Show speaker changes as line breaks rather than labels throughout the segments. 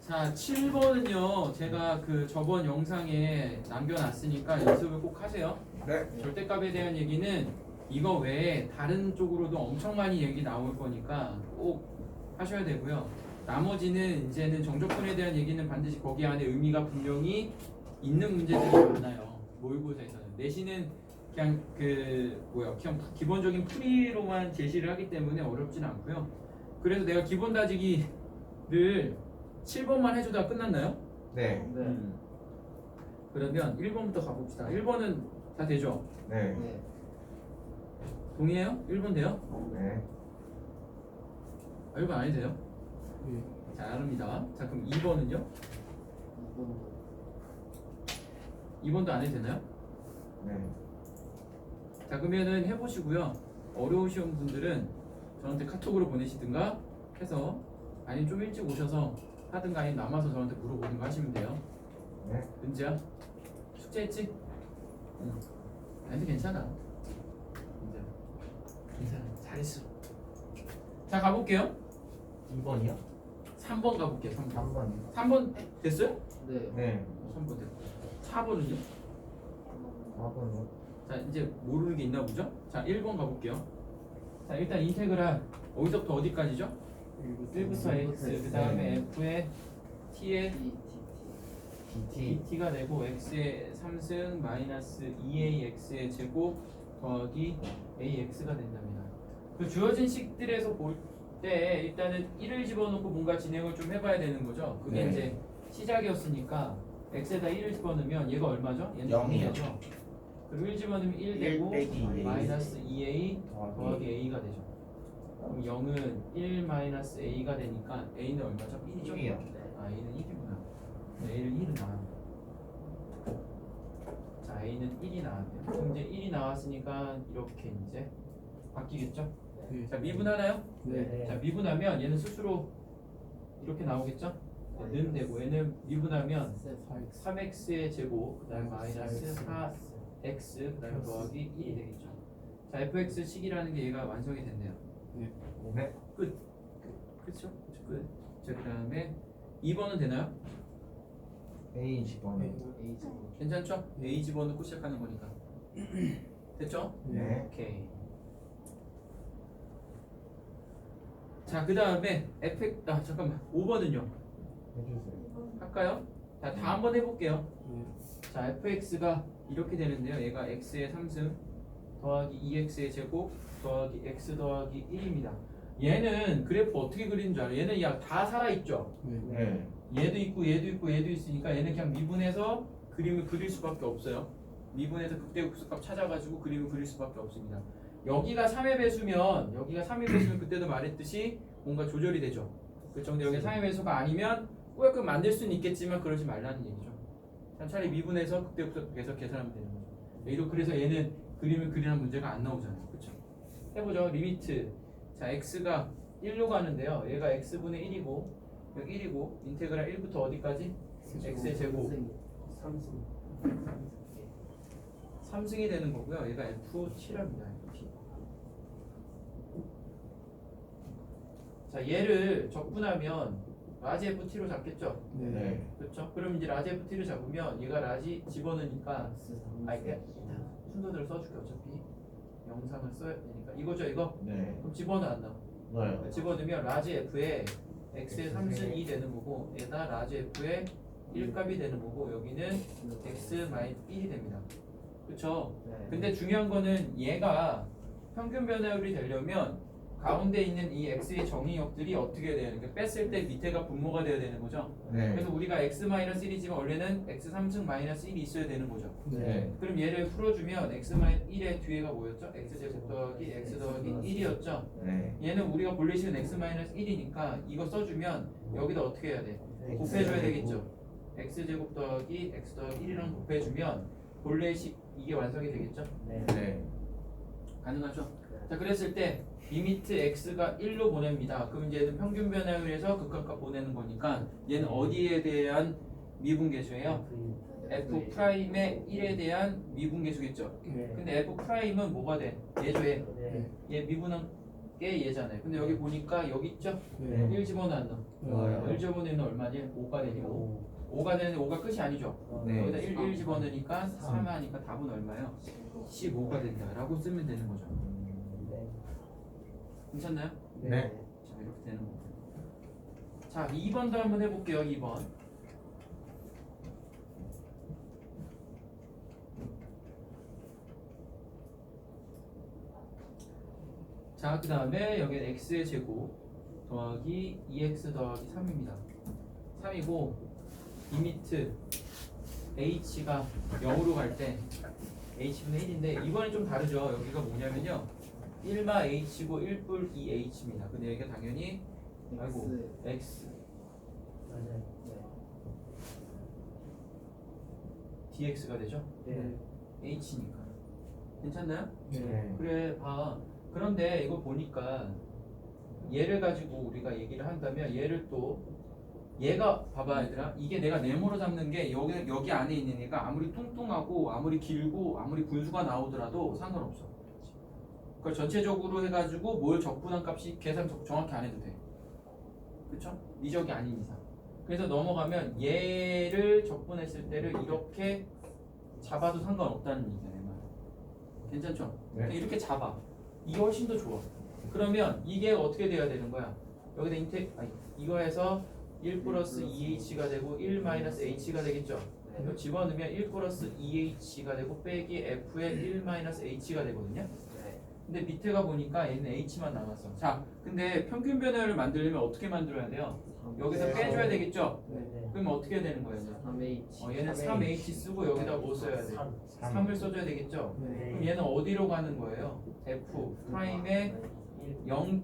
자, 7번은요. 제가 그 저번 영상에 남겨놨으니까 연습을 꼭 하세요.
네.
절대값에 대한 얘기는 이거 외에 다른 쪽으로도 엄청 많이 얘기 나올 거니까 꼭 하셔야 되고요. 나머지는 이제는 정적분에 대한 얘기는 반드시 거기 안에 의미가 분명히 있는 문제들이 많아요. 모의고사에서는 내신은 그냥 그 뭐야 그냥 기본적인 풀이로만 제시를 하기 때문에 어렵진 않고요. 그래서 내가 기본 다지기 를 7번만 해주다 끝났나요?
네.
음. 그러면 1번부터 가봅시다. 1번은 다 되죠?
네.
네.
동의해요? 1번 돼요?
네.
아, 1번 안 해도 돼요? 잘합니다. 자, 그럼 2번은요? 2번도 안 해도 되나요?
네.
자, 그러면은 해보시고요. 어려우신 분들은 저한테 카톡으로 보내시든가 해서 아니면 좀 일찍 오셔서 하든가 아니면 남아서 저한테 물어보든가 하시면 돼요.
네.
은지야? 숙제했지? 응. 아니 괜찮아. 은지야. 괜찮아. 잘했어. 자, 가볼게요.
2번이요?
3번 가볼게요. 3번.
3번이요?
3번 됐어요?
네.
네.
3번 됐고 4번은요?
4번이요?
자 이제 모르는 게 있나 보죠? 자 1번 가볼게요 자 일단 인테그랄 어디서부터 어디까지죠? 1부터 x 그 다음에 f에 t에
DT.
dt가 되고 x의 3승 마이너스 2ax의 제곱 더하기 ax가 된답니다 그 주어진 식들에서 볼 때 일단은 1을 집어넣고 뭔가 진행을 좀 해봐야 되는 거죠 그게
네.
이제 시작이었으니까 x에다 1을 집어넣으면 얘가 얼마죠? 얘는
영이요.
0이죠 그리고 1 집어넣으면 1
1
되고
빼기 2A.
마이너스 2a 더하기
더하기
a가 되죠 그럼 0은 1 마이너스 a가 되니까 a는 얼마죠? 1이죠?
1이요.
아 a는 1이구나 a는 1은 나왔네 자 a는 1이 나왔네요 그럼 이제 1이 나왔으니까 이렇게 이제 바뀌겠죠? 자 미분하나요?
네.
자 미분하면 얘는 스스로 이렇게 나오겠죠? 네, 는 되고 얘는 미분하면 3x의 제곱 그다음 마이너스 4x 그다음 더하기 1이 되겠죠. 자 fx 식이라는 게 얘가 완성이 됐네요.
네.
그렇죠? 끝. 자 그다음에 2번은 되나요?
A 집어넣
A
괜찮죠? a 집어넣고 시작하는 거니까. 됐죠?
네.
오케이. 자 그다음에 fx 아 잠깐만 5번은요.
해주세요.
할까요? 자, 다 한번 해볼게요. 자, fx가 이렇게 되는데요. 얘가 x의 3승 더하기 2x의 제곱 더하기 x 더하기 1입니다. 얘는 그래프 어떻게 그리는 줄 알아요? 얘는 야 다 살아있죠?
네.
얘도 있고 얘도 있고 얘도 있으니까 얘는 그냥 미분해서 그림을 그릴 수밖에 없어요. 미분해서 극대극소값 찾아가지고 그림을 그릴 수밖에 없습니다. 여기가 3의 배수면 여기가 3의 배수면 그때도 말했듯이 뭔가 조절이 되죠. 그렇죠? 근데 여기 3의 배수가 아니면 꾸역꾸역 만들 수는 있겠지만 그러지 말라는 얘기죠. 자, 차라리 미분해서 극대극소해서 계산하면 되는 거죠. 얘도 그래서 얘는 그림을 그리는 문제가 안 나오잖아요. 해보죠. 리미트. 자, x가 1로 가는데요. 얘가 x분의 1이고 여기 1이고 인테그랄 1부터 어디까지? x의 제곱
3승
3승이 되는 거고요. 얘가 f7합니다. f7. 자, 얘를 적분하면 라지 ft로 잡겠죠?
네.
그렇죠? 그럼 이제 라지 ft를 잡으면 얘가 라지 집어넣으니까 아 이게 순서대로 써줄게 어차피 영상을 써야 되니까 이거죠 이거?
네.
그럼 집어넣어 안 나와?
넣어요.
집어넣으면 라지 f에 x의 3승이 되는 거고 얘다 라지 f의 1값이 되는 거고 여기는 x 마이 1이 됩니다. 그렇죠? 근데 중요한 거는 얘가 평균 변화율이 되려면 가운데 있는 이 x의 정의역들이 어떻게 돼야 되는 거예요? 뺐을 때 밑에가 분모가 돼야 되는 거죠.
네.
그래서 우리가 x-1이지만 원래는 x3승 마이너스 1이 있어야 되는 거죠.
네.
그럼 얘를 풀어주면 x-1의 뒤에가 뭐였죠? x제곱 더하기 x 더하기 1이었죠.
네.
얘는 우리가 본래 식은 x-1이니까 이거 써주면 여기다 어떻게 해야 돼? 곱해줘야 되겠죠. x제곱 더하기 x 더하기 1이랑 곱해주면 본래식 이게 완성이 되겠죠.
네.
가능하죠? 자 그랬을 때 리미트 x가 1로 보냅니다. 그럼 이제 얘는 평균 변화율에서 극한값 보내는 거니까 얘는 어디에 대한 미분계수예요? f 프라임의 1에 대한 미분계수겠죠. 근데 f 프라임은 뭐가 돼? 얘죠 얘. 얘 미분은 게 얘잖아요. 근데 여기 보니까 여기 있죠?
네.
1 집어넣어.
좋아요.
1 집어넣으면 얼마지? 5가 되고 5가 되는데 5가 끝이 아니죠?
네.
여기다 1, 1 집어넣으니까 3 하니까 답은 얼마요? 15가 된다라고 쓰면 되는 거죠. 괜찮나요?
네.
자 이렇게 되는 거고. 자 2번도 한번 해볼게요. 2번. 자, 그 다음에 여기는 x의 제곱 더하기 2x 더하기 3입니다. 3이고 리미트 h가 0으로 갈 때 h분의 1인데 이번엔 좀 다르죠. 여기가 뭐냐면요. 1마 h고 1뿔 2h입니다. 근데 여기가 당연히 아이고 x
맞아요.
dx가 되죠.
네.
h니까 괜찮나요?
네.
그래 봐. 그런데 이거 보니까 얘를 가지고 우리가 얘기를 한다면 얘를 또 얘가 봐봐 얘들아 이게 내가 네모로 잡는 게 여기 여기 안에 있는 애가 아무리 뚱뚱하고 아무리 길고 아무리 분수가 나오더라도 상관없어. 그걸 전체적으로 해가지고 뭘 적분한 값이 계산 정- 정확히 안 해도 돼. 그쵸? 미적이 아닌 이상. 그래서 넘어가면 얘를 적분했을 때를 이렇게 잡아도 상관없다는 얘기야 말. 괜찮죠?
네.
이렇게 잡아. 이게 훨씬 더 좋아. 그러면 이게 어떻게 돼야 되는 거야? 여기다 인테 아니 이거에서 1 플러스 2h가 되고 1 마이너스 h가 되겠죠? 이거 집어넣으면 1 플러스 2h가 되고 빼기 f의 1 마이너스 h가 되거든요. 근데 밑에가 보니까 얘는 h만 남았어. 자, 근데 평균 변화를 만들려면 어떻게 만들어야 돼요? 여기서 빼줘야 되겠죠?
네.
그럼 어떻게 되는 거예요? 이제?
3H.
어, 얘는 3h 쓰고 여기다 뭐 써야 돼?
3.
3을 써줘야 되겠죠?
네.
그럼 얘는 어디로 가는 거예요? f 프라임에 0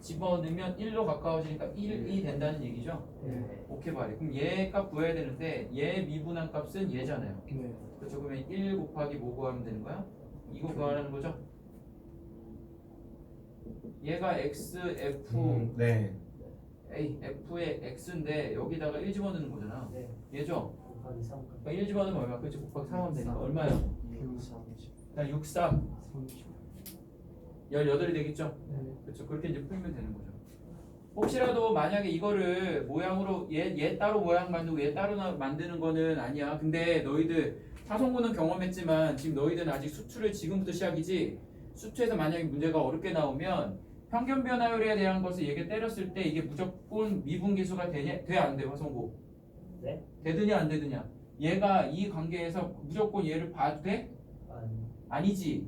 집어넣으면 1로 가까워지니까 1이 된다는 얘기죠?
네.
오케이 말이 그럼 얘값 구해야 되는데 얘 미분한 값은 얘잖아요
네.
그렇죠 그러면 1 곱하기 뭐 구하면 되는 거야? 이거 구하라는 거죠? 얘가 x, f,
음, 네.
a, f의 x인데 여기다가 1 집어넣는 거잖아
네.
얘죠?
곱하기 3.
그러니까 1 집어넣으면 얼마? 그렇지 곱하기 3 하면 되니까 얼마요?
30.
그냥 6, 3,
30.
18이 되겠죠?
네.
그렇죠. 그렇게 이제 풀면 되는 거죠. 혹시라도 만약에 이거를 모양으로 얘, 얘 따로 모양 만들고 얘 따로 나- 만드는 거는 아니야. 근데 너희들 타성분은 경험했지만 지금 너희들은 아직 수투를 지금부터 시작이지 수투에서 만약에 문제가 어렵게 나오면 평균 변화율에 대한 것을 얘기 때렸을 때 이게 무조건 미분계수가 되냐 돼안 돼, 화성고?
네?
되느냐 안 되느냐? 얘가 이 관계에서 무조건 얘를 봐도 돼?
아니.
아니지.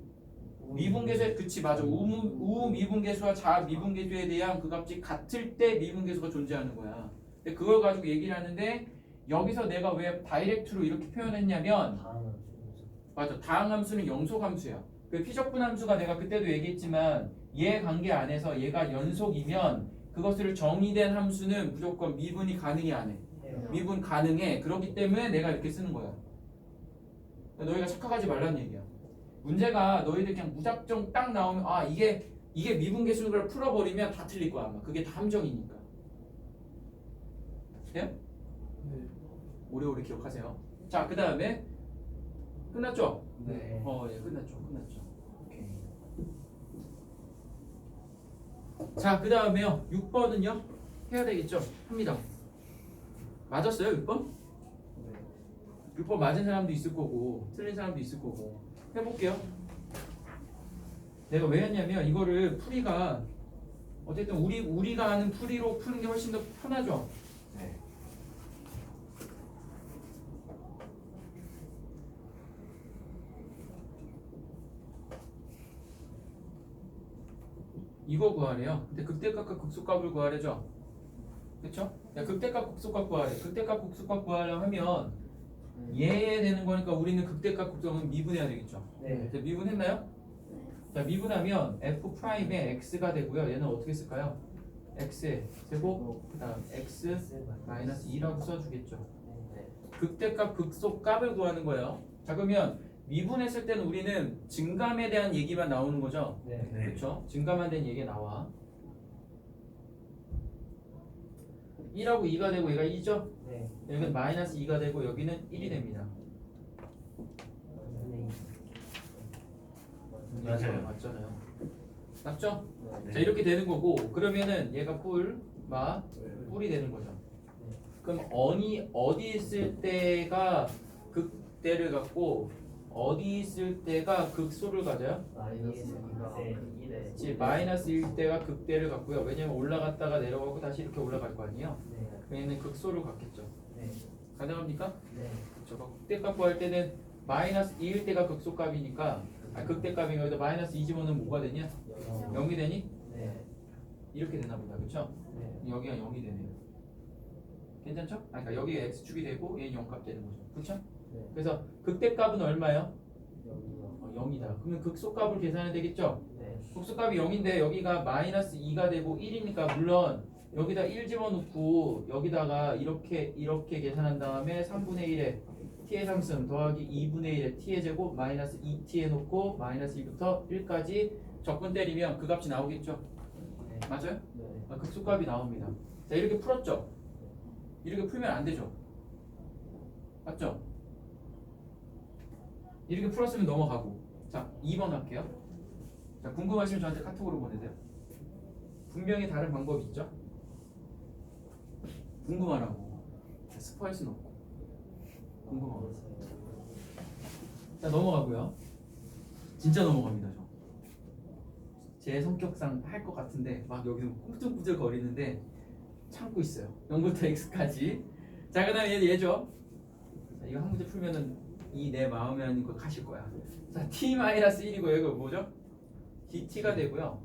미분계수에 그치 맞아 우, 우 미분계수와 자 미분계수에 대한 그 값이 같을 때 미분계수가 존재하는 거야 근데 그걸 가지고 얘기를 하는데 여기서 내가 왜 다이렉트로 이렇게 표현했냐면 맞아 다항함수는 영속함수야 그 피적분 함수가 내가 그때도 얘기했지만 얘 관계 안에서 얘가 연속이면 그것을 정의된 함수는 무조건 미분이 가능해 안해.
해요.
미분 가능해. 그렇기 때문에 내가 이렇게 쓰는 거야. 너희가 착각하지 말라는 얘기야. 문제가 너희들 그냥 무작정 딱 나오면 아 이게 이게 미분 계수인 걸 풀어버리면 다 틀릴 거야 아마. 그게 다 함정이니까. 돼요?
네.
오래오래 기억하세요. 자 그 다음에 끝났죠?
네.
어 예 끝났죠 끝났죠 오케이 자 그 다음에요 6번은요 해야 되겠죠? 합니다 맞았어요 6번?
네.
6번 맞은 사람도 있을 거고 틀린 사람도 있을 거고 해볼게요 내가 왜 했냐면 이거를 풀이가 어쨌든 우리 우리가 아는 풀이로 푸는 게 훨씬 더 편하죠 이거 구하래요 근데 극대값과 극소값을 구하래죠 그쵸? 야, 극대값 극소값 구하래 극대값 극소값 구하려 하면 얘 되는 거니까 우리는 극대값 극소값은 미분해야 되겠죠
네.
자, 미분했나요? 자 미분하면 f 프라임에 x가 되고요. 얘는 어떻게 쓸까요? x의 제곱 그다음 x 마이너스 2라고 써주겠죠.
네.
극대값 극소값을 구하는 거예요. 자 그러면 미분했을 때는 우리는 증감에 대한 얘기만 나오는 거죠.
네.
네.
그렇죠? 증감한 된 얘기 나와. 1하고 2가 되고 얘가 2죠?
네.
여기는 마이너스 2가 되고 여기는 1이 됩니다.
네.
맞아요.
맞잖아요. 맞죠?
네.
자 이렇게 되는 거고 그러면은 얘가 뿔, 마,
네.
뿔이 되는 거죠. 그럼 어니 어디 있을 때가 극대를 갖고 어디 있을 때가 극소를 가져요?
마이너스 2가
네.
네.
즉 마이너스 1대가 극대를 갖고요. 왜냐면 올라갔다가 내려가고 다시 이렇게 올라갈 거 아니에요.
네.
얘는 극소를 갖겠죠.
네.
가능합니까?
네.
저거 극대값 구할 때는 마이너스 2일 때가 극소값이니까 아, 극대값이니까 여기다 마이너스 2 집어넣으면 뭐가 되냐? 0 이 되니?
네.
이렇게 되나 보다. 그쵸?
네.
여기가 0이 되네요. 괜찮죠? 아, 그러니까 여기가 x축이 되고 얘는 0값 되는 거죠. 그쵸?
네.
그래서 극대값은 얼마예요?
여기요.
어, 0이다. 그러면 극소값을 계산해야 되겠죠?
네.
극소값이 0인데 여기가 마이너스 2가 되고 1이니까 물론 여기다 1 집어넣고 여기다가 이렇게 이렇게 계산한 다음에 3분의 1에 t의 상승 더하기 2분의 1에 t의 제곱 마이너스 2t 해놓고 마이너스 2부터 1까지 적분 때리면 그 값이 나오겠죠?
네.
맞아요?
네.
아, 극소값이 나옵니다. 자 이렇게 풀었죠? 이렇게 풀면 안 되죠? 맞죠? 이렇게 풀었으면 넘어가고 자 2번 할게요. 자 궁금하시면 저한테 카톡으로 보내세요. 분명히 다른 방법이 있죠? 궁금하라고 스포할 수는 없고 궁금하고 자 넘어가고요. 진짜 넘어갑니다 저. 제 성격상 할 것 같은데 막 여기서 꿈틀꿈틀 거리는데 참고 있어요. 0부터 x까지. 자 그 다음에 얘 얘죠. 자, 이거 한 문제 풀면은 이 내 마음에 하는 거 가실 거야. 자 t 1이고 여기가 뭐죠? dt가 되고요.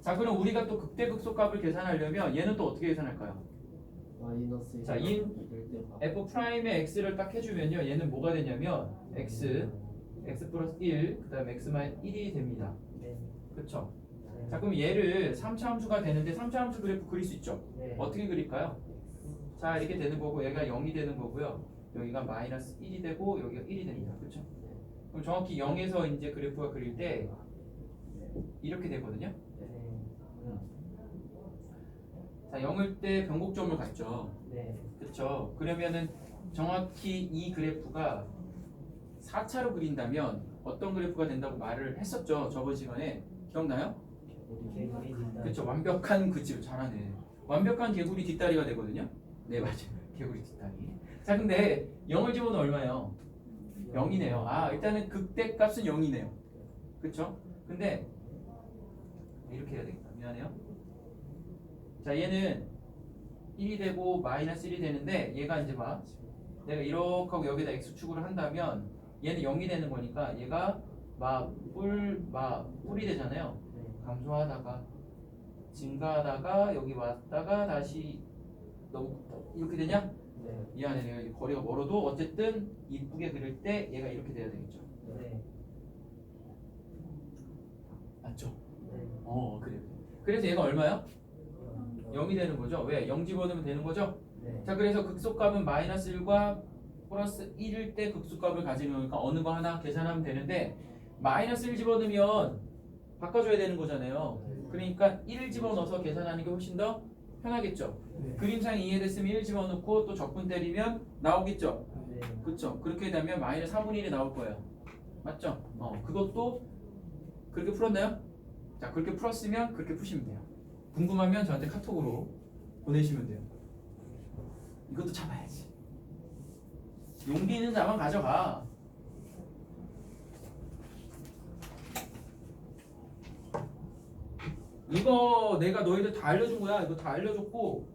자 그럼 우리가 또 극대극소 값을 계산하려면 얘는 또 어떻게 계산할까요?
마이너스
자, 인 f 프라임의 x를 딱 해주면요. 얘는 뭐가 되냐면 x x 플러스 1 그 다음 x 마이 1이 됩니다.
네.
그렇죠? 자 그럼 얘를 3차 함수가 되는데 3차 함수 그래프 그릴 수 있죠?
네.
어떻게 그릴까요? 자 이렇게 되는 거고 얘가 0이 되는 거고요. 여기가 마이너스 1이 되고 여기가 1이 됩니다. 그렇죠? 그럼 정확히 0에서 이제 그래프가 그릴 때 이렇게 되거든요.
네.
자 0일 때 변곡점을 갖죠.
네.
그렇죠? 그러면은 정확히 이 그래프가 4차로 그린다면 어떤 그래프가 된다고 말을 했었죠. 저번 시간에 기억나요? 그렇죠. 완벽한 그집 잘하네. 완벽한 개구리 뒷다리가 되거든요. 네 맞아요. 개구리 뒷다리. 자 근데 0을 집어넣으면 얼마예요? 0이네요. 아 일단은 극대값은 0이네요. 그렇죠? 근데 이렇게 해야 되겠다. 미안해요. 자 얘는 1이 되고 마이너스 1이 되는데 얘가 이제 봐. 내가 이렇게 하고 여기다 x축을 한다면 얘는 0이 되는 거니까 얘가 마뿔 마 뿔이 되잖아요.
네.
감소하다가 증가하다가 여기 왔다가 다시 너무 이렇게 되냐?
네.
미안해 내가 이제 거리가 멀어도 어쨌든 이쁘게 그릴 때 얘가 이렇게 돼야 되겠죠
네.
맞죠?
네.
어 그래요 그래서 얘가 얼마야? 0이 되는 거죠 왜? 0 집어넣으면 되는 거죠?
네.
자 그래서 극소값은 마이너스 1과 플러스 1일 때 극소값을 가지는 거니까 어느 거 하나 계산하면 되는데 마이너스 1 집어넣으면 바꿔줘야 되는 거잖아요 그러니까 1을 집어넣어서 계산하는 게 훨씬 더 편하겠죠
네.
그림상 이해됐으면 1 집어넣고 또 적분 때리면 나오겠죠
네.
그렇죠. 그렇게 되면 마이너스 4분의 1이 나올 거예요. 맞죠? 어, 그것도 그렇게 풀었나요? 자, 그렇게 풀었으면 그렇게 푸시면 돼요. 궁금하면 저한테 카톡으로 보내시면 돼요. 이것도 잡아야지. 용기 있는 자만 가져가. 이거 내가 너희들 다 알려준 거야. 이거 다 알려줬고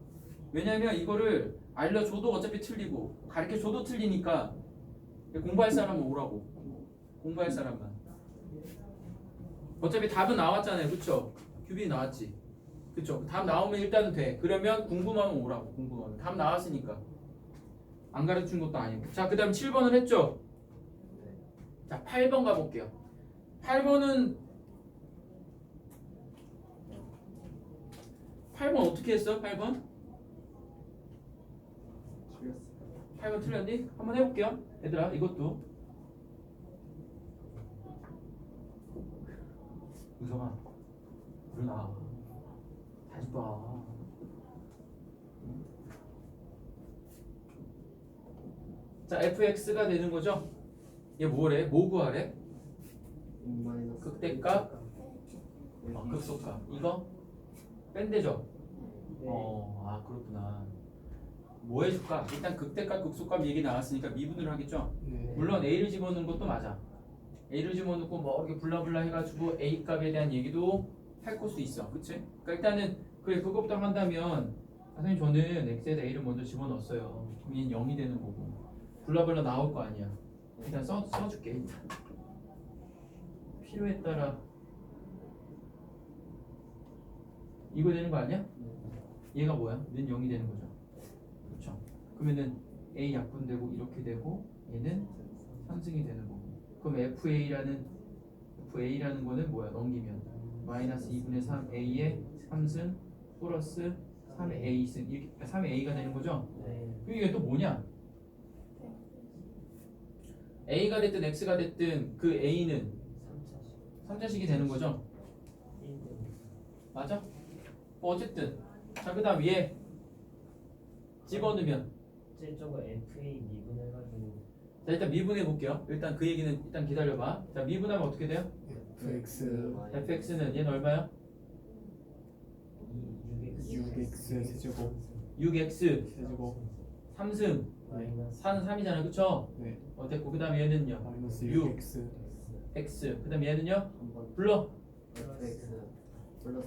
왜냐면 이거를 알려줘도 어차피 틀리고 가르쳐줘도 틀리니까 공부할 사람은 오라고. 공부할 사람만. 어차피 답은 나왔잖아요. 그쵸? 규빈이 나왔지. 그쵸? 답 나오면 일단은 돼. 그러면 궁금하면 오라고 궁금하면. 답 나왔으니까. 안 가르친 것도 아니고. 자그 다음 7번을 했죠? 자 8번 가볼게요. 8번은 8번 어떻게 했어? 8번? 8번 틀렸니? 한번 해볼게요. 얘들아, 이것도. 우성아, 일어나. 다시 봐. 자, fx가 되는 거죠? 얘 뭐래? 뭐 구하래? 극대값? 어, 극소값 이거 뺀대죠
네.
어, 아 그렇구나. 뭐 해줄까? 일단 극대값, 극소값 얘기 나왔으니까 미분을 하겠죠.
네.
물론 a를 집어넣는 것도 맞아. a를 집어넣고 뭐 이렇게 블라블라 해가지고 a 값에 대한 얘기도 할 것도 있어, 그치? 그러니까 일단은 그래 그것부터 한다면 아, 선생님 저는 x에다 a를 먼저 집어넣었어요. 그럼 얘는 0이 되는 거고 블라블라 나올 거 아니야. 일단 써 써줄게 일단. 필요에 따라 이거 되는 거 아니야? 얘가 뭐야? 는 0이 되는 거죠. 그렇죠. 그러면은 a 약분되고 이렇게 되고 얘는 상승이 되는 거고. 그럼 FA라는 FA라는 거는 뭐야? 넘기면 마이너스 2분의 3 A의 3승 플러스 3의 A승 이렇게 3의 A가 되는 거죠.
네.
그럼 이게 또 뭐냐? A가 됐든 X가 됐든 그 A는
3차씩
3자식이 되는 거죠.
1등
맞아? 뭐 어쨌든. 자 그다음 위에 집어넣으면.
제 저거 FA 미분해가지고.
자 일단 미분해 볼게요. 일단 그 얘기는 일단 기다려봐. 자 미분하면 어떻게 돼요?
FX
fx는 얘는 얼마야?
6x
6x 세제곱.
6x
세제곱.
3승.
마이너스.
4는 3이잖아 그쵸?
네.
어 됐고 그 다음 얘는요?
마이너스
육.
6x
x. 그 다음 얘는요?
한번.
불러.
FX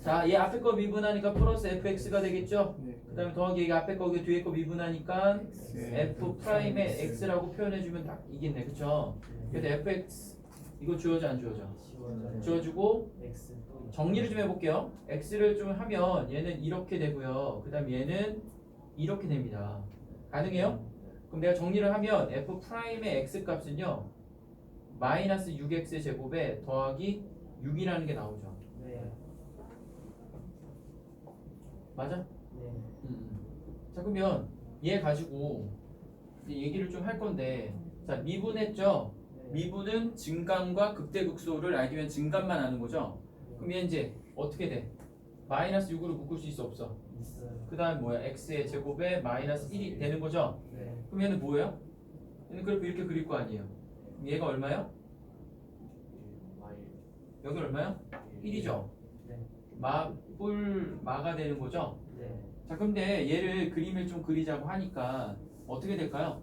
자 얘 앞에 거 미분하니까 플러스 fx가 되겠죠?
네
그 다음에 더하기 얘가 앞에 거 뒤에 거 미분하니까
네.
f 프라임의 x라고 표현해주면 딱 이겠네 그쵸? 그래서 fx 이거 주어져 안 주어져? 주어주고 정리를 좀 해볼게요. x를 좀 하면 얘는 이렇게 되고요. 그 다음 얘는 이렇게 됩니다. 가능해요? 그럼 내가 정리를 하면 f 프라임의 x 값은요 마이너스 6x 제곱에 더하기 6이라는 게 나오죠.
네.
맞아?
네.
음. 자 그러면 얘 가지고 이제 얘기를 좀 할 건데 자 미분했죠?
네.
미분은 증감과 극대극소를 알기면 증감만 아는 거죠? 그럼 얘 이제 어떻게 돼? 마이너스 6으로 묶을 수 있어 없어?
있어요.
그 다음 뭐야? x의 제곱에 마이너스 1이 되는 거죠?
네.
그럼 얘는 뭐예요? 얘는 그래프 이렇게 그릴 거 아니에요? 그럼 얘가 얼마요? 여기 얼마요? 1이죠?
네.
마, 뿔, 마가 되는 거죠?
네.
자, 근데 얘를 그림을 좀 그리자고 하니까 어떻게 될까요?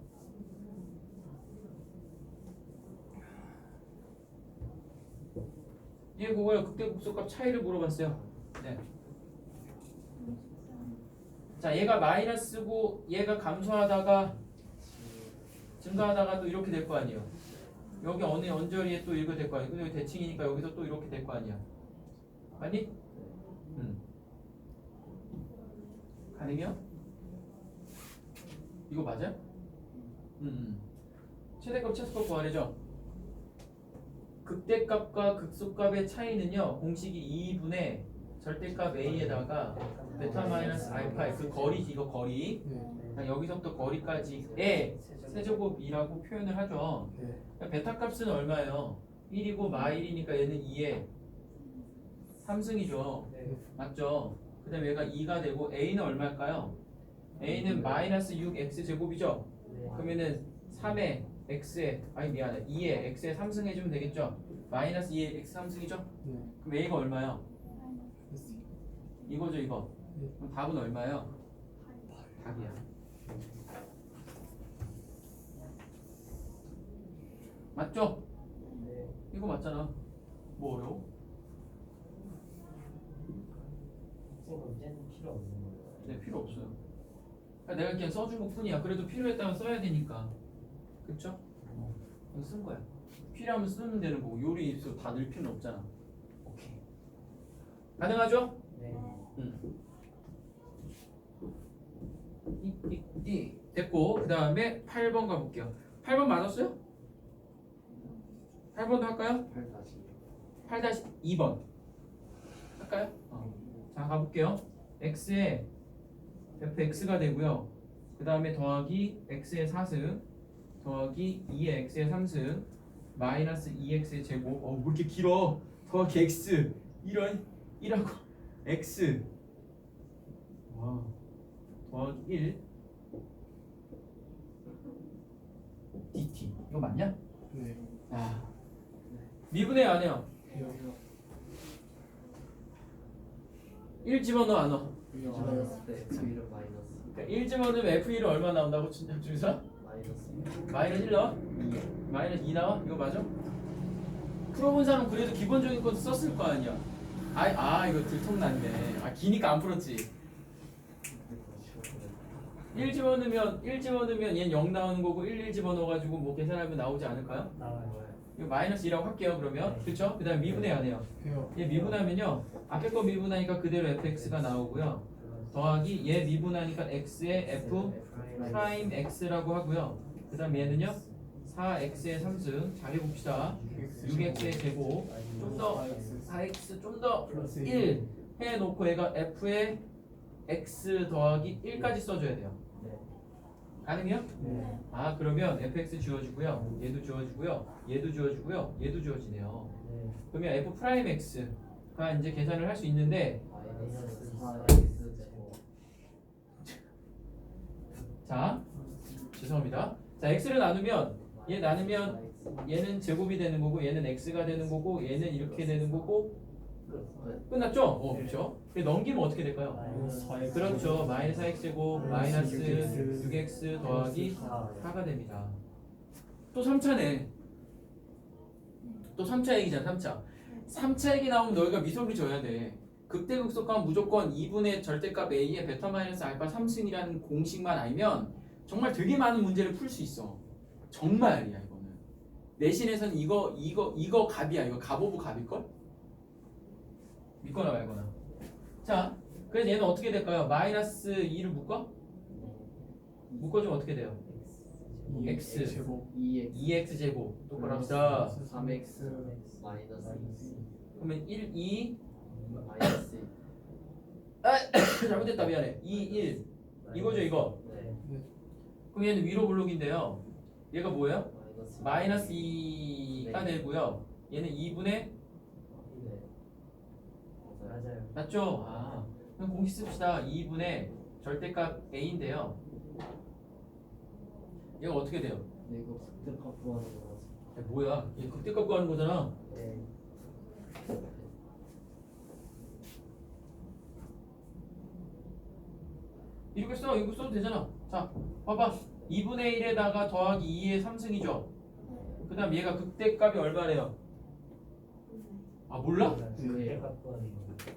얘 그거요. 극대극소값 차이를 물어봤어요. 네. 자, 얘가 마이너스고 얘가 감소하다가 증가하다가 또 이렇게 될 거 아니에요. 여기 어느 언저리에 또 이거 될거 아니에요. 근데 대칭이니까 여기서 또 이렇게 될 거 아니야. 맞니? 응. 가능해요? 이거 맞아? 응. 응. 최대값 최소값 구하래죠. 극대값과 극소값의 차이는요. 공식이 2분의 절대값 a에다가 베타 마이너스 알파의 그 거리지 이거 거리.
네
여기서부터 거리까지의 세제곱이라고 표현을 하죠.
네.
그러니까 베타 값은 얼마예요? 1이고 마 1이니까 얘는 2에 3승이죠.
네.
맞죠? 그 다음에 얘가 2가 되고 a는 얼마일까요? a는 마이너스 6x 제곱이죠?
네.
그러면은 3에 x에 아니 미안해 2에 x에 3승 해주면 되겠죠? 마이너스 2에 x 3승이죠?
네
그럼 a가 얼마예요? 이거죠 이거
네.
그럼 답은 얼마예요? 답이야 맞죠?
네.
이거 맞잖아 뭐어
쟤는 필요 없는 거예요.
네 필요 없어요 그러니까 내가 그냥 써준 것 뿐이야 그래도 필요했다면 써야 되니까 그쵸? 어, 그냥 쓴 거야 필요하면 쓰면 되는 거고 요리 입술 다 넣을 필요는 없잖아 오케이 가능하죠?
네.
띠띠띠 됐고 그 다음에 8번 가볼게요 8번 맞았어요? 8번도 할까요?
8 다시.
8-2번 할까요? 어. 자 가볼게요. x에 fx가 되고요. 그 다음에 더하기 x의 4승 더하기 2의 x의 3승 마이너스 2x의 제곱. 어왜 이렇게 길어? 더하기 x 이런 1하고. x. 와 더하기 1 dt. 이거 맞냐?
네.
아. 미분해 안 해요?
해요
1 집어넣어 안 넣어?
마이너스 때 F1은 마이너스
그러니까 1 집어넣으면 F1은 얼마 나온다고 준사?
마이너스
마이너스 1 넣어? 마이너스 2 나와? 이거 맞아? 풀어본 사람 그래도 기본적인 것도 썼을 거 아니야 아, 아 이거 들통났네 아 기니까 안 풀었지 1 집어넣으면 1 집어넣으면 얘는 0 나오는 거고 1, 1 집어넣어가지고 뭐 계산하면 나오지 않을까요?
나와요
이거 마이너스 2라고 할게요 그러면. 그쵸? 그 다음 미분해 안 해요.
해요.
얘 미분하면요 앞에 거 미분하니까 그대로 fx가 나오고요. 더하기 얘 미분하니까 x의 f 프라임 x라고 하고요. 그 다음 얘는요 4x의 3승. 잘 해봅시다. 6x의 제곱. 좀 더 4x 좀더
플러스
1 해놓고 얘가 f의 x 더하기 1까지 써줘야 돼요 가능해요?
네.
아 그러면 fx 지워지고요 얘도 지워지고요 얘도 지워지고요 얘도 지워지네요
네.
그러면 f 프라임 x가 이제 계산을 할 수 있는데
마이너스 4x 제곱
자 죄송합니다 자 x를 나누면 얘 나누면 얘는 제곱이 되는 거고 얘는 x가 되는 거고 얘는 이렇게 되는 거고 끝났죠? 어 그렇죠. 근데 넘기면 어떻게 될까요?
마이너스
그렇죠. 마이너스 4x 제곱 마이너스
6x
6x 더하기
사.
4가 됩니다. 또 3차네. 또 3차 얘기잖아 3차. 3차 얘기 나오면 너희가 미소를 줘야 돼. 극대극소값 무조건 2분의 절대값 a의 베타 마이너스 알파 3승이라는 공식만 알면 정말 되게 많은 문제를 풀 수 있어. 정말이야 이거는. 내신에서는 이거 이거 이거 갑이야. 이거 갑 오브 갑일걸? 믿거나 말거나. 자 그래서 얘는 어떻게 될까요? 마이너스 2를 묶어? 묶어주면 어떻게 돼요? X.
X. 제곱.
2x
2x 제곱. 합시다.
3x 마이너스
그러면 1, 2
마이너스
잘못됐다. 미안해. 2, 1 이거죠 이거?
네.
그럼 얘는 위로 블록인데요. 얘가 뭐예요?
마이너스
마이너스 2가 되고요. 얘는 2분의
네 맞아요.
맞죠? 아 그럼 공식 씁시다. 2분의 절대값 a인데요. 얘가 어떻게 돼요?
네 이거 극대값 구하는 거
야, 뭐야? 얘 극대값 구하는 거잖아.
네.
이렇게 써 이거 써도 되잖아. 자 봐봐. 2분의 1에다가 더하기 2의 3승이죠. 그 다음 얘가 극대값이 얼마래요? 아 몰라?
극대값 구하는 거